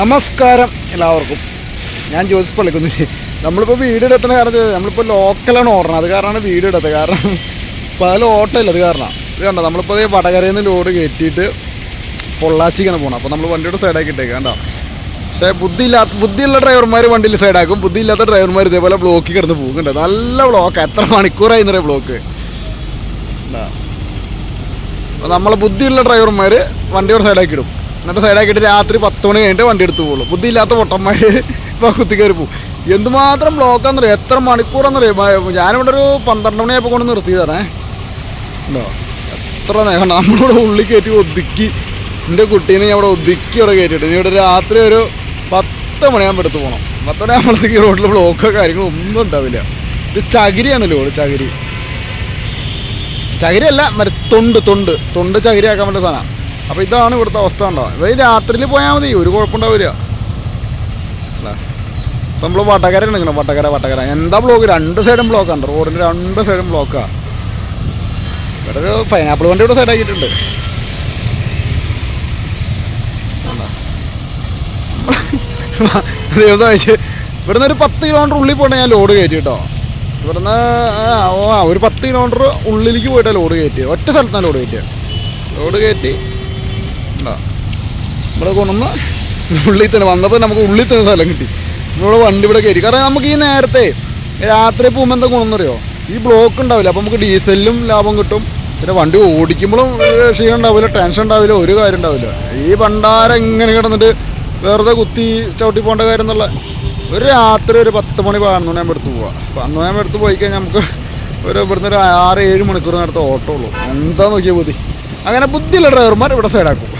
നമസ്കാരം എല്ലാവർക്കും. ഞാൻ ജ്യോതിസ് പള്ളിക്കുന്നില്ല നമ്മളിപ്പോൾ വീട് എടുത്തുന്ന കാരണം നമ്മളിപ്പോൾ ലോക്കലാണ് ഓടണം അത് കാരണമാണ് വീട് എടുത്തത്. കാരണം പല ഓട്ടമില്ല അത് കാരണം. ഇത് കണ്ടോ? നമ്മളിപ്പോൾ അതേ വടകരയിൽ നിന്ന് ലോഡ് കയറ്റിയിട്ട് പൊള്ളാച്ചിക്കാണ് പോകണം അപ്പോൾ നമ്മൾ വണ്ടിയുടെ സൈഡാക്കി ഇട്ടേക്ക്. കണ്ടോ? പക്ഷേ ബുദ്ധിയില്ലാത്ത ബുദ്ധിയുള്ള ഡ്രൈവർമാർ വണ്ടിയിൽ സൈഡാക്കും ബുദ്ധിയില്ലാത്ത ഡ്രൈവർമാർ ഇതേപോലെ ബ്ലോക്കിൽ കിടന്ന് പോകുന്നുണ്ട് നല്ല ബ്ലോക്ക് എത്ര മണിക്കൂറായി നിറയെ ബ്ലോക്ക് അപ്പോൾ നമ്മളെ ബുദ്ധിയുള്ള ഡ്രൈവർമാർ വണ്ടിയുടെ സൈഡാക്കി ഇടും. എന്നിട്ട് സൈഡാക്കിയിട്ട് രാത്രി പത്ത് മണി കഴിഞ്ഞിട്ട് വണ്ടി എടുത്തു പോകുള്ളൂ ബുദ്ധിയില്ലാത്ത പൊട്ടന്മാർ ഇപ്പോൾ കുത്തി കയറി പോകും എന്തുമാത്രം ബ്ലോക്കാന്നറിയോ എത്ര മണിക്കൂറാന്നറിയോ മ- ഞാനിവിടെ ഒരു പന്ത്രണ്ട് മണിയായപ്പോൾ കൊണ്ട് നിർത്തിയതാണേ. ഉണ്ടോ? എത്ര നേരം നമ്മളിവിടെ ഉള്ളി കയറ്റി ഒതുക്കി. എന്റെ കുട്ടീനെ ഞാൻ ഇവിടെ ഒതുക്കി ഇവിടെ കയറ്റിയിട്ട് ഇനി ഇവിടെ രാത്രി ഒരു പത്ത് മണിയാകുമ്പോൾ എടുത്ത് പോകണം പത്ത് മണിയാകുമ്പോഴത്തേക്ക് റോഡിൽ ബ്ലോക്കോ കാര്യങ്ങളോ ഒന്നും ഉണ്ടാവില്ല. ഇത് ചകിരിയാണല്ലോ ഇവിടെ ചകിരി. ചകിരിയല്ല മറ്റേ തൊണ്ട് തൊണ്ട്. തൊണ്ട് ചകിരി ആക്കാൻ പറ്റുന്ന സാധനം. അപ്പോൾ ഇതാണ് ഇവിടുത്തെ അവസ്ഥ ഉണ്ടാവുക ഇത് രാത്രിയിൽ പോയാൽ മതി ഒരു കുഴപ്പമുണ്ടാവില്ല അല്ലേ? ഇപ്പം നമ്മൾ വടകര ഉണ്ടെങ്കിലും വടകര വടകര. എന്താ ബ്ലോക്ക് രണ്ട് സൈഡും ബ്ലോക്കാണ് റോഡിന്റെ രണ്ട് സൈഡും ബ്ലോക്കാണ് ഇവിടെ ഒരു പൈനാപ്പിൾ വണ്ടി ഇവിടെ സൈഡാക്കിയിട്ടുണ്ട് ദൈവതാഴ്ച ഇവിടുന്ന് ഒരു പത്ത് കിലോമീറ്റർ ഉള്ളിൽ പോയിട്ട് ഞാൻ ലോഡ് കയറ്റി കേട്ടോ. ഇവിടുന്ന് ഒരു പത്ത് കിലോമീറ്റർ ഉള്ളിലേക്ക് പോയിട്ടാണ് ലോഡ് കയറ്റിയത്. ഒറ്റ സ്ഥലത്താണ് ലോഡ് കയറ്റിയത്. ലോഡ് കയറ്റി ഉണ്ടോ ഇവിടെ കൊണ്ടുവന്ന് ഉള്ളിൽ തന്നെ വന്നപ്പോൾ നമുക്ക് ഉള്ളിൽ തന്നെ സ്ഥലം കിട്ടി. ഇവിടെ വണ്ടി ഇവിടെ കയറി. കാരണം നമുക്ക് ഈ നേരത്തെ രാത്രി പോകുമ്പോൾ എന്താ ഗുണമെന്നറിയോ ഈ ബ്ലോക്ക് ഉണ്ടാവില്ല. അപ്പോൾ നമുക്ക് ഡീസലിലും ലാഭം കിട്ടും. പിന്നെ വണ്ടി ഓടിക്കുമ്പോഴും ക്ഷീണം ഉണ്ടാവില്ല ടെൻഷൻ ഉണ്ടാവില്ല ഒരു കാര്യം ഉണ്ടാവില്ല. ഈ ഭണ്ടാരം ഇങ്ങനെ കിടന്നിട്ട് വെറുതെ കുത്തി ചവിട്ടി പോകേണ്ട കാര്യം എന്നുള്ള ഒരു രാത്രി ഒരു പത്ത് മണി പതിനൊന്ന് മണിയാകുമ്പോൾ എടുത്ത് പോവാം. പതിനൊന്ന് മണിയാകുമ്പോൾ എടുത്ത് പോയി കഴിഞ്ഞാൽ നമുക്ക് ഒരു ഇവിടുന്ന് ഒരു ആറ് ഏഴ് മണിക്കൂർ നേരത്തെ ഓട്ടോ ഉള്ളൂ. എന്താ നോക്കിയാൽ ബുദ്ധി? അങ്ങനെ ബുദ്ധിയുള്ള ഡ്രൈവർമാർ ഇവിടെ സൈഡാക്കും